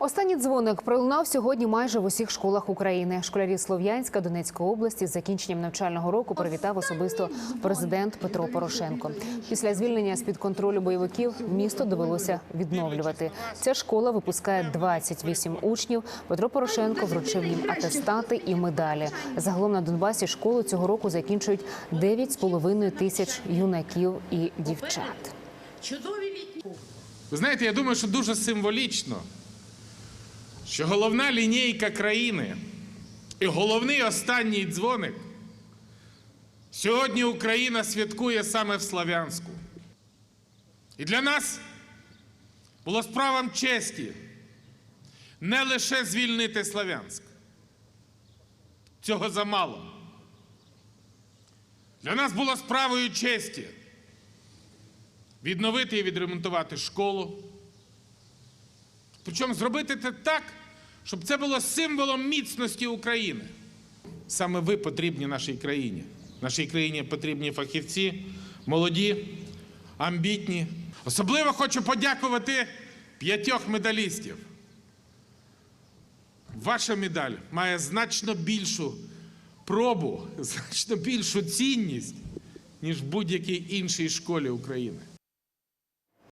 Останній дзвоник пролунав сьогодні майже в усіх школах України. Школярі Слов'янська Донецької області з закінченням навчального року привітав особисто президент Петро Порошенко. Після звільнення з під контролю бойовиків місто довелося відновлювати. Ця школа випускає 28 учнів. Петро Порошенко вручив їм атестати і медалі. Загалом на Донбасі школу цього року закінчують 9,5 тисяч юнаків і дівчат. Чудові літні. Ви знаєте, я думаю, що дуже символічно, що головна лінійка країни і головний останній дзвоник сьогодні Україна святкує саме в Слав'янську. І для нас було справом честі не лише звільнити Слав'янськ. Цього замало. Для нас було справою честі відновити і відремонтувати школу. Причому зробити це так, щоб це було символом міцності України. Саме ви потрібні нашій країні. Нашій країні потрібні фахівці, молоді, амбітні. Особливо хочу подякувати п'ятьох медалістів. Ваша медаль має значно більшу пробу, значно більшу цінність, ніж в будь-якій іншій школі України.